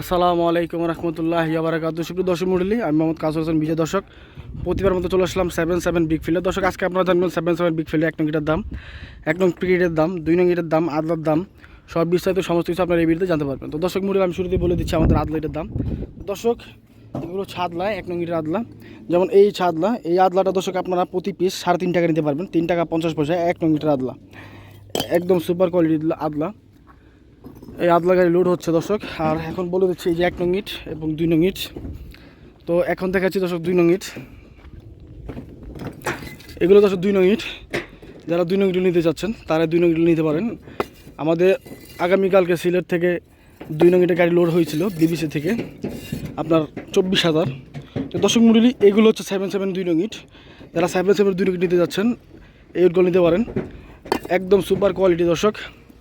আসসালামু আলাইকুম রহমতুল্লাহ বারাকাত সুপ্রিয় দর্শক মন্ডলী আমি মোহাম্মদ কাসর হোসেন, বিজয় দর্শক। প্রতিবার মতো চলে আসলাম সেভেন সেভেন বিগ ফিল্ডে দর্শক, আজকে আপনারা জানবেন সেভেন সেভেন বিগ ফিল্ডে এক নং ইটের দাম, এক নং ক্রিকেটের দাম, দুই নং ইটের দাম, আদলার দাম, সব বিস্তারিত সমস্ত কিছু আপনারা এই ভিডিওতে জানতে পারবেন। তো দর্শক মন্ডলী আমি শুরুতে বলে দিচ্ছি আমাদের আদলা ইটের দাম দর্শক, এগুলো ছাদলা এক নং ইটের আদলা। যেমন এই ছাদলা এই আদলাটা দর্শক আপনারা প্রতি পিস সাড়ে তিন টাকা নিতে পারবেন, তিন টাকা পঞ্চাশ পয়সা এক নং ইটের আদলা। একদম সুপার কোয়ালিটির আদলা। এই আদলা গাড়ি লোড হচ্ছে দর্শক। আর এখন বলে দিচ্ছি এই যে এক নং ইট এবং দুই নং ইট। তো এখন দেখাচ্ছি দর্শক দুই নং ইট। এগুলো দর্শক দুই নং ইট। যারা দুই নং ইট নিতে চাচ্ছেন, তারা দুই নং ইট নিতে পারেন। আমাদের আগামীকালকে সিলেট থেকে দুই নং ইটের গাড়ি লোড হয়েছিল, বিবিসি থেকে আপনার চব্বিশ হাজার। তো দর্শক মূল্য এগুলো হচ্ছে সেভেন সেভেন দুই নং ইট। যারা সেভেন সেভেন দুই নং ইট নিতে যাচ্ছেন, এই ইটগুলো নিতে পারেন। একদম সুপার কোয়ালিটি দর্শক।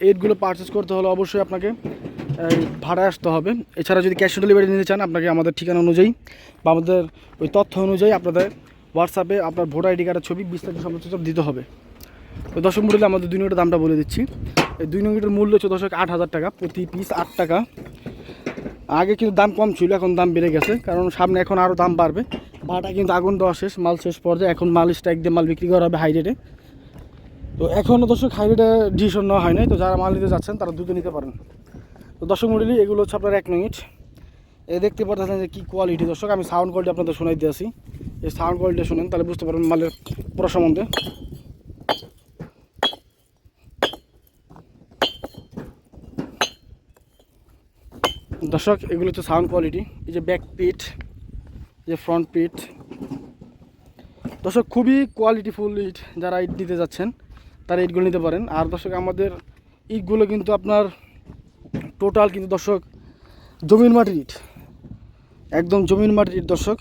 এইটগুলো পারচেস করতে হলে অবশ্যই আপনাকে ভাড়ায় আসতে হবে। এছাড়া যদি ক্যাশ অন ডেলিভারি নিতে চান, আপনাকে আমাদের ঠিকানা অনুযায়ী বা আমাদের ওই তথ্য অনুযায়ী আপনাদের হোয়াটসঅ্যাপে আপনার ভোটার আইডি কার্ডের ছবি, বিস্তারিত সমস্ত সব দিতে হবে। তো দশক মূল্যে আমাদের দুই নঙ্গিটার দামটা বলে দিচ্ছি। এই দুই নঙ্গিটার মূল্য হচ্ছে দশক আট হাজার টাকা, প্রতি পিস আট টাকা। আগে কিন্তু দাম কম ছিল, এখন দাম বেড়ে গেছে, কারণ সামনে এখন আরও দাম বাড়বে। ভাড়া কিন্তু আগুন দেওয়া শেষ, মাল শেষ পর্যায়ে। এখন মাল স্ট্রাইক দিয়ে মাল বিক্রি করা হবে হাই রেটে তো এখনও দর্শক হাইওয়েটা ডিসিশন নেওয়া হয় নাই। তো যারা মাল নিতে যাচ্ছেন, তারা দুটো নিতে পারেন। তো দর্শক মন্ডলী, এগুলো হচ্ছে আপনার এক মিনিট এ দেখতে পাচ্ছেন যে কী কোয়ালিটি দর্শক, আমি সাউন্ড কোয়ালিটি আপনাদের শোনাই দিয়েছি এই সাউন্ড কোয়ালিটি শুনেন, তাহলে বুঝতে পারবেন মালের পুরো সম্বন্ধে। দর্শক, এগুলো হচ্ছে সাউন্ড কোয়ালিটি এই যে ব্যাক পিট যে ফ্রন্ট পিট দর্শক, খুবই কোয়ালিটিফুল ইট যারা ইট দিতে যাচ্ছেন। তারা ইটগুলো নিতে পারেন। আর দর্শক, আমাদের ইটগুলো কিন্তু আপনার টোটাল কিন্তু দর্শক, জমির মাটির ইট একদম জমির মাটির ইট দর্শক।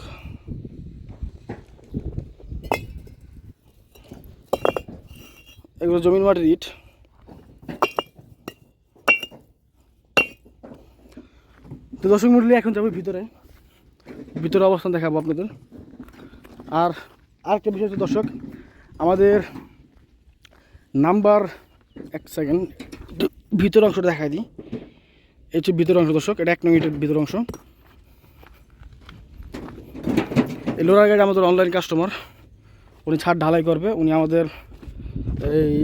এগুলো জমির মাটির ইট তো দর্শক মন্ডলী, এখন যাব ভিতরে। ভিতরে অবস্থান দেখাবো আপনাদের। আর আরেকটা বিষয় হচ্ছে দর্শক, আমাদের নাম্বার এক সেকেন্ড ভিতর অংশটা দেখাই দিই। এই হচ্ছে ভিতর অংশ দর্শক, এটা এক মিনিটের ভিতর অংশ। এই লোরার গাড়ি আমাদের অনলাইন কাস্টমার উনি ছাদ ঢালাই করবে। উনি আমাদের এই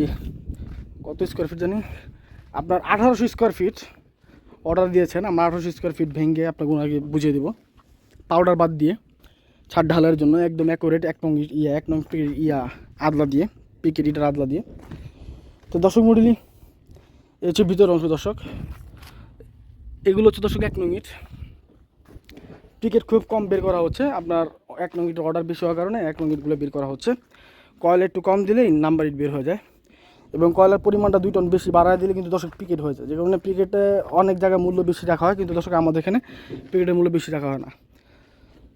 কত স্কোয়ার ফিট জানি? আপনার আঠারোশো স্কোয়ার ফিট অর্ডার দিয়েছেন। আমরা আঠারোশো স্কোয়ার ফিট ভেঙে আপনাকে ওনাকে বুঝিয়ে দেবো। পাউডার বাদ দিয়ে ছাদ ঢালার জন্য একদম অ্যাকুরেট এক নং ইয়া, এক নং ইয়া আদলা দিয়ে পিকেট ইটার আদলা দিয়ে। তো দর্শক মডেলি এই হচ্ছে ভিতর অংশ দর্শক। এগুলো হচ্ছে দর্শক এক নং ইট। টিকিট খুব কম বের করা হচ্ছে। আপনার এক নং অর্ডার বেশি হওয়ার কারণে এক নং ইটগুলো বের করা হচ্ছে। কয়েল একটু কম দিলেই নাম্বার ইট বের হয়ে যায়। এবং কয়লার পরিমাণটা দুই টন বেশি বাড়ায় দিলে কিন্তু দর্শক পিকেট হয়ে যায়। যে কারণে পিকেটে অনেক জায়গায় মূল্য বেশি রাখা হয়, কিন্তু দর্শক আমাদের এখানে পিকেটের মূল্য বেশি রাখা হয় না।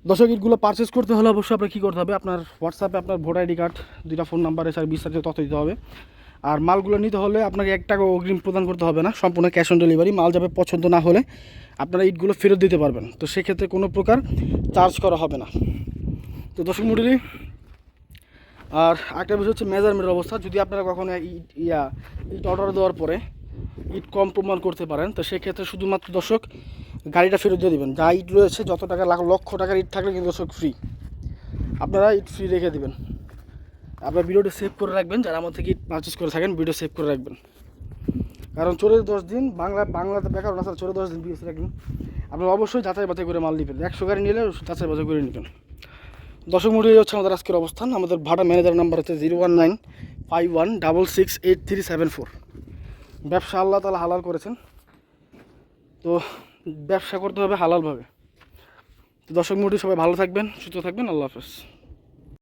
দর্শক, ইটগুলো পারচেস করতে হলে অবশ্যই আপনার কী করতে হবে? আপনার হোয়াটসঅ্যাপে আপনার ভোটার আইডি কার্ড, দুইটা ফোন নাম্বার এছাড়া বিস্তারিত তথ্য দিতে হবে। আর মালগুলো নিতে হলে আপনাকে এক টাকা অগ্রিম প্রদান করতে হবে না। সম্পূর্ণ ক্যাশ অন ডেলিভারি মাল যাবে পছন্দ না হলে আপনারা ইটগুলো ফেরত দিতে পারবেন। তো সেক্ষেত্রে কোনো প্রকার চার্জ করা হবে না। তো দর্শক মন্ডলী, আর একটা বিষয় হচ্ছে মেজারমেন্টের অবস্থা। যদি আপনারা কখনো ইট ইয়া, ইট অর্ডার দেওয়ার পরে ইট কম প্রমাণ করতে পারেন, তো সেক্ষেত্রে শুধুমাত্র দর্শক গাড়িটা ফেরত দিয়ে দেবেন। যা ইট রয়েছে, যত টাকা লাখ, লক্ষ টাকার ইট থাকলে কিন্তু দর্শক ফ্রি আপনারা ইট ফ্রি রেখে দেবেন। আপনার ভিডিওটা সেভ করে রাখবেন, যারা আমার থেকে পারচেস করে থাকেন, ভিডিও সেভ করে রাখবেন। কারণ চোরের দশ দিন, বাংলা, বাংলাতে বেকার না স্যার চোরের দশ দিন বিএস রাখবেন আপনারা অবশ্যই যাচাই বাছাই করে মাল নেবেন। একশো গাড়ি নিলে যাচাই বাছাই করে নেবেন। দর্শক মন্ডলী হচ্ছে আমাদের আজকের অবস্থান। আমাদের ভাড়া ম্যানেজার নাম্বার হচ্ছে zero one nine five one double six eight three seven four ব্যবসা আল্লাহ তালা হালাল করেছেন। তো ব্যবসা করতে হবে হালালভাবে। তো দর্শক মন্ডলী, সবাই ভালো থাকবেন, সুস্থ থাকবেন। আল্লাহ হাফেজ।